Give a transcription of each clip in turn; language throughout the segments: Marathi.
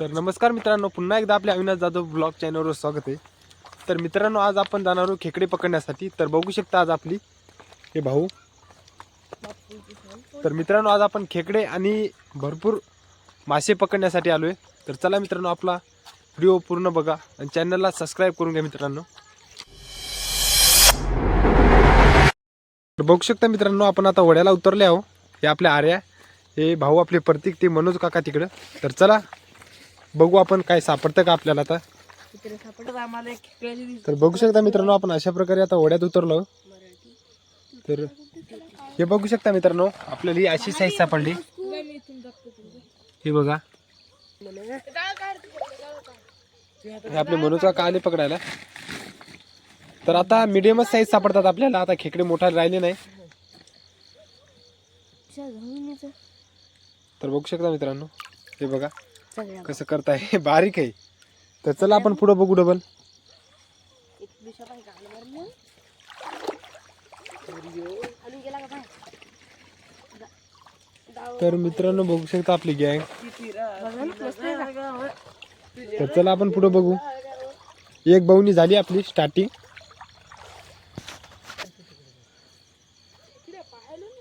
तर नमस्कार मित्रांनो पुन्हा एकदा आपल्या अविनाश जाधव ब्लॉग चॅनलवर स्वागत आहे. तर मित्रांनो आज आपण जाणार आहोत खेकडे पकडण्यासाठी. तर बघू शकता आज आपली हे भाऊ. तर मित्रांनो आज आपण खेकडे आणि भरपूर मासे पकडण्यासाठी आलो आहे तर चला मित्रांनो आपला व्हिडिओ पूर्ण बघा आणि चॅनलला सबस्क्राईब करून घ्या मित्रांनो. तर बघू शकता मित्रांनो आपण आता वड्याला उतरले आहो हे आपल्या आर्या हे भाऊ आपले प्रतीक ते मनोज काका तिकडं. तर चला बघू आपण काय सापडतं का आपल्याला आता. तर बघू शकता मित्रांनो आपण अशा प्रकारे आता वड्यात उतरलो. तर हे बघू शकता मित्रांनो आपल्याला ही अशी साईज सापडली. हे बघा. हे आपले मनोज काका आले पकडायला? तर आता मिडियमच साईज सापडतात आपल्याला. आता खेकडे मोठा राहिले नाही. तर बघू शकता मित्रांनो हे बघा. सगळ्या कसं करताय? हे बारीक आहे. तर चला आपण पुढं बघू डबल एक दिवसा पाहिजे गाणं मारलं. आणि गेला का बाहेर? तर मित्रांनो बघू शकता आपली गँग बघा ना, मस्त आहे का? तर चला आपण पुढे बघू. एक बवणी झाली आपली स्टार्टिंग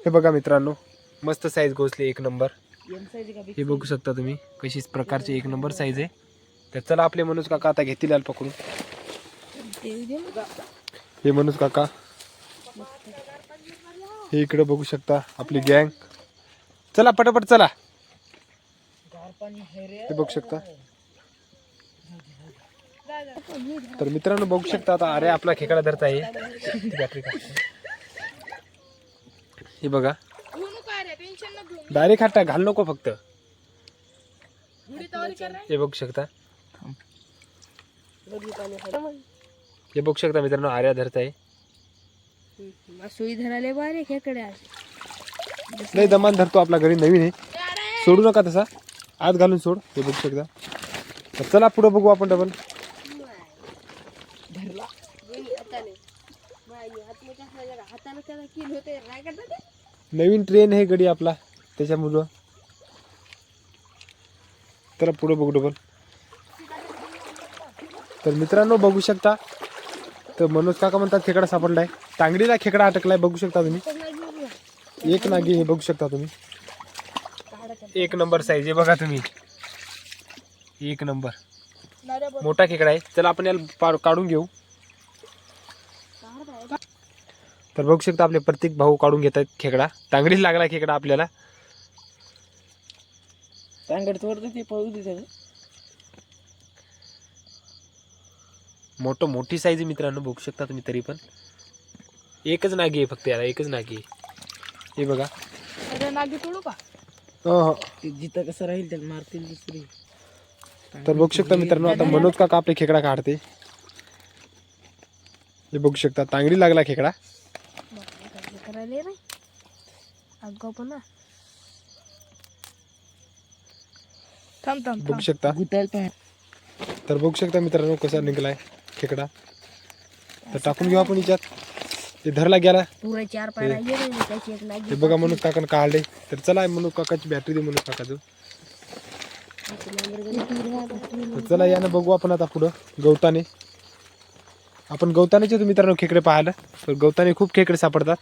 हे बघा मित्रांनो मस्त साईज घोसली एक नंबर हे बघू शकता तुम्ही. कशी प्रकारची एक नंबर साईज आहे. तर चला आपले मनोज काका आता घेतील याला पकडून. हे मनोज काका. हे इकडे बघू शकता आपली गँग चला पटापट चला. हे बघू शकता. तर मित्रांनो बघू शकता आता अरे आपला खेकडा धरता आहे. बॅटरी. हे बघा. डायरेक्ट हात घाल नको फक्त. हे बघू शकता. हे बघू शकता मित्रांनो आर्या धरत आहे सुई धराले बारे नाही दमान धरतो आपला घरी नवीन आहे. सोडू नका तसा. आत घालून सोड हे बघू शकता. तर चला पुढे बघू आपण डबल नवीन ट्रेन आहे गडी आपला. त्याच्यामुळं. तर पुढे बघू डबल तर मित्रांनो बघू शकता. तर मनोज काका म्हणतात खेकडा सापडलाय. तांगडीला खेकडा अटकलाय बघू शकता तुम्ही. एक नागी हे बघू शकता तुम्ही. एक नंबर साईज आहे बघा तुम्ही. एक नंबर. मोठा खेकडा आहे. चला आपण याला काढून घेऊ. तर बघू शकता आपले प्रत्येक भाऊ काढून घेतात खेकडा. तांगडीला लागला खेकडा आपल्याला. तांगड तोडतं ते पळू दे त्याला. मोठं मोठी साईज आहे मित्रांनो बघू शकता तुम्ही तरी पण. एकच नागी आहे फक्त याला एकच नागी आहे. हे बघा. अरे नागी तोडू का? हो, हो. ते जिथं कसं राहील त्याला मारतील दुसरी. तर बघू शकता मित्रांनो आता मनोज काका आपले खेकडा काढते. हे बघू शकता तांगडी लागला खेकडा. करायला नाही पण थांब थांब बघू शकता? तर बघू शकता मित्रांनो कसा निघलाय खेकडा. तर टाकून घेऊ आपण याच्यात. ते धरला गेला. पुरा चार त्याची एक हे बघा मनोज काकानं काढले. तर चला मनोज काकाची बॅटरी दे मनोज काकाचं तर चला यानं बघू आपण आता पुढं गवताने. आपण गवतानेचे तर मित्रांनो खेकडे पाहायला. तर गवताने खूप खेकडे सापडतात.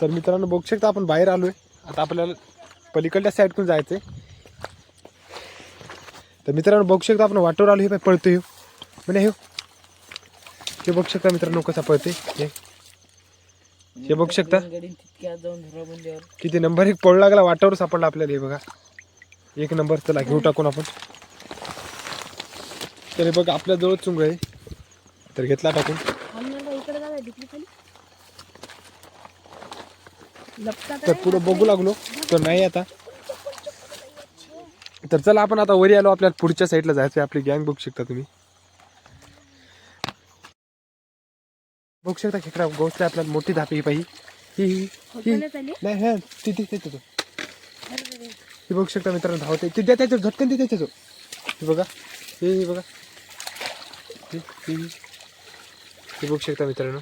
तर मित्रांनो बघू शकता आपण बाहेर आलोय. आता आपल्याला पलीकडल्या साईडकडून जायचंय. तर मित्रांनो बघू शकता आपण वाटेवर आलो हे पाय पळतो ह्यो. म्हणे हे हे बघू शकता मित्रांनो कसा पळते हे हे बघू शकता. किती नंबर एक पळू लागला वाटावर सापडला आपल्याला हे बघा. एक नंबर चला घेऊ टाकून आपण. तर हे बघ आपल्या जवळ चुंग आहे. तर घेतला टाकून. तर पुढं बघू लागलो तर नाही आता. तर चला आपण आता वरी आलो आपल्याला पुढच्या साईडला जायचं आपली गँग बघू शकता तुम्ही. बघू शकता खेकडा गोष्ट आपल्याला मोठी धापी ही पाही ही. नाही हा ती ती ती- ती- ती. हे बघू शकता मित्रांनो धावते ते द्या त्याचं झटकन ते त्याचं हे बघा हे बघा. हे बघू शकता मित्रांनो.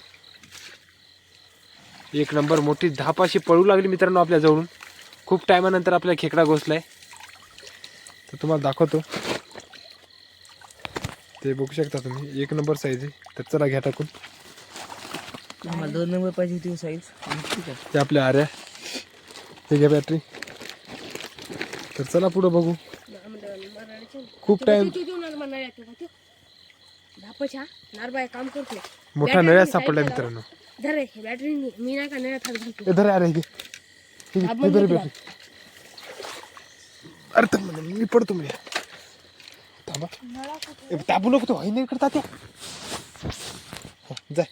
एक नंबर मोठी धाप अशी पळू लागली मित्रांनो आपल्या जवळून. खूप टायमानंतर आपला खेकडा घोसलाय. तर तुम्हाला दाखवतो. ते बघू शकता तुम्ही. एक नंबर साईज आहे. तर चला घ्या टाकून. दोन नंबर पाहिजे होती साईज ठीक आहे. ते आपल्या आऱ्या. हे घ्या बॅटरी तर चला पुढं बघू. खूप टाइम नारबाय काम करते मोठा नळ्या सापडला मित्रांनो. धर रे बॅटरी मी नाही का नळ्यात हात घालतो? हे धर अरे हे. हे हे धर बॅटरी अरे थांब ना, मी पडतो मी. थांबा. ए, नको तो नाही करता त्या जाय.